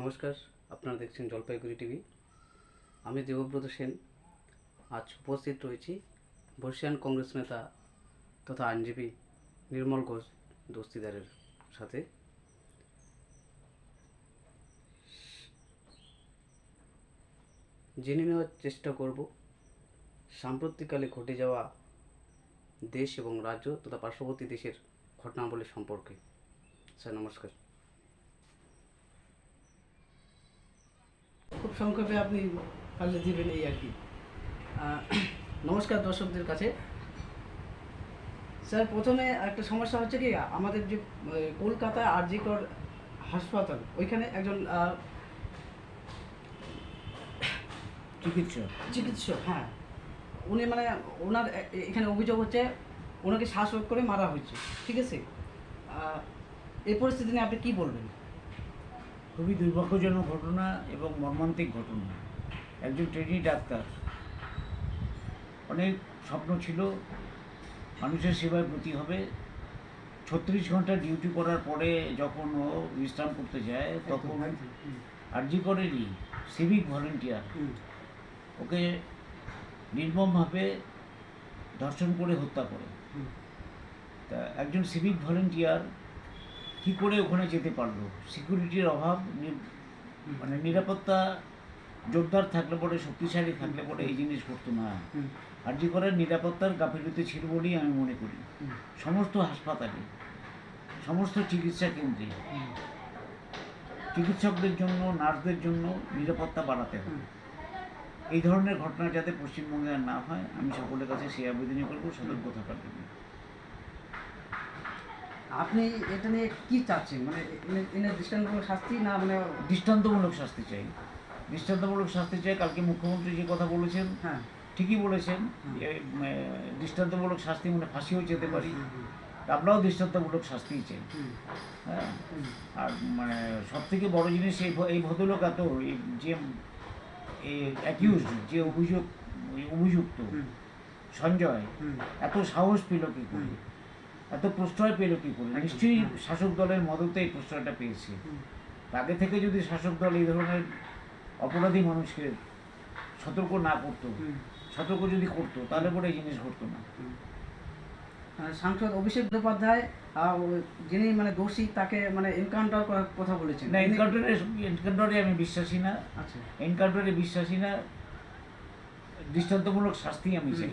নমস্কার, আপনারা দেখছেন জলপাইগুড়ি টিভি। আমি দেবব্রত সেন, আজ উপস্থিত রয়েছি বর্ষিয়ান কংগ্রেস নেতা তথা আইনজীবী নির্মল ঘোষ দস্তিদারের সাথে। জেনে নেওয়ার চেষ্টা করব, সাম্প্রতিককালে ঘটে যাওয়া দেশ এবং রাজ্য তথা পার্শ্ববর্তী দেশের ঘটনাবলী সম্পর্কে। স্যার, নমস্কার। সংক্ষেপে আপনি পারলে দিবেন এই আর কি। নমস্কার দর্শকদের কাছে। স্যার প্রথমে একটা সমস্যা হচ্ছে কি আমাদের যে কলকাতা আরজিকর হাসপাতাল ওইখানে একজন চিকিৎসক। চিকিৎসক হ্যাঁ। উনি মানে ওনার এখানে অভিযোগ হচ্ছে ওনাকে শ্বাসরোধ করে মারা হয়েছে ঠিক আছে? এই পরিস্থিতি নিয়ে আপনি কী বলবেন? খুবই দুর্ভাগ্যজনক ঘটনা এবং মর্মান্তিক ঘটনা। একজন ট্রেনি ডাক্তার। অনেক স্বপ্ন ছিল মানুষের সেবায় প্রতি হবে। ছত্রিশ ঘণ্টা ডিউটি করার পরে যখন ও বিশ্রাম করতে যায় তখন আরজি করেনি সিভিক ভলেন্টিয়ার ওকে নির্মমভাবে ধর্ষণ করে হত্যা করে। তা একজন সিভিক ভলেন্টিয়ার কি করে ওখানে যেতে পারল? সিকিউরিটির অভাব মানে নিরাপত্তা জোরদার থাকলে পরে শক্তিশালী থাকলে পরে এই জিনিস করতো না। আর যে করার নিরাপত্তার গাফিলতি ছিল বলেই আমি মনে করি। সমস্ত হাসপাতালে সমস্ত চিকিৎসা কেন্দ্রে চিকিৎসকদের জন্য নার্সদের জন্য নিরাপত্তা বাড়াতে হবে। এই ধরনের ঘটনা যাতে পশ্চিমবঙ্গে আর না হয় আমি সকলের কাছে সেই আবেদনই করব সতর্ক থাকার জন্য। আপনি এটা নিয়ে কি চাচ্ছেন? মানে এনে- দৃষ্টান্তমূলক শাস্তি না মানে দৃষ্টান্তমূলক শাস্তি চাই? দৃষ্টান্তমূলক শাস্তি চাই কালকে মুখ্যমন্ত্রী যে কথা বলেছেন হ্যাঁ। ঠিকই বলেছেন। যে, দৃষ্টান্তমূলক শাস্তি মানে ফাঁসিও যেতে পারি। আমরাও দৃষ্টান্তমূলক শাস্তি চাই। হ্যাঁ? আর মানে সব থেকে বড় জিনিস এই এই ভদ্রলোক এত এই যে অ্যাকিউজ যে অভিযোগ অভিযুক্ত সঞ্জয় এত সাহস পেল কি করে। এত প্রশ্রয় পেল কি করে? নিশ্চয়ই হ্যাঁ। শাসক দলের মদতে এই প্রশ্রয়টা পেয়েছে। আগে থেকে যদি শাসক দল এই ধরনের অপরাধী মানুষকে সতর্ক না করতো সতর্ক যদি করতো তাহলে পরে এই জিনিস ঘটতো না। সাংসদ অভিষেক বন্দ্যোপাধ্যায় যিনি মানে দোষী তাকে মানে এনকাউন্টার করার কথা বলেছেন। না এনকাউন্টারে এনকাউন্টারে আমি বিশ্বাসী না। আচ্ছা। এনকাউন্টারে বিশ্বাসী না। দৃষ্টান্তমূলক শাস্তি আমি চাই।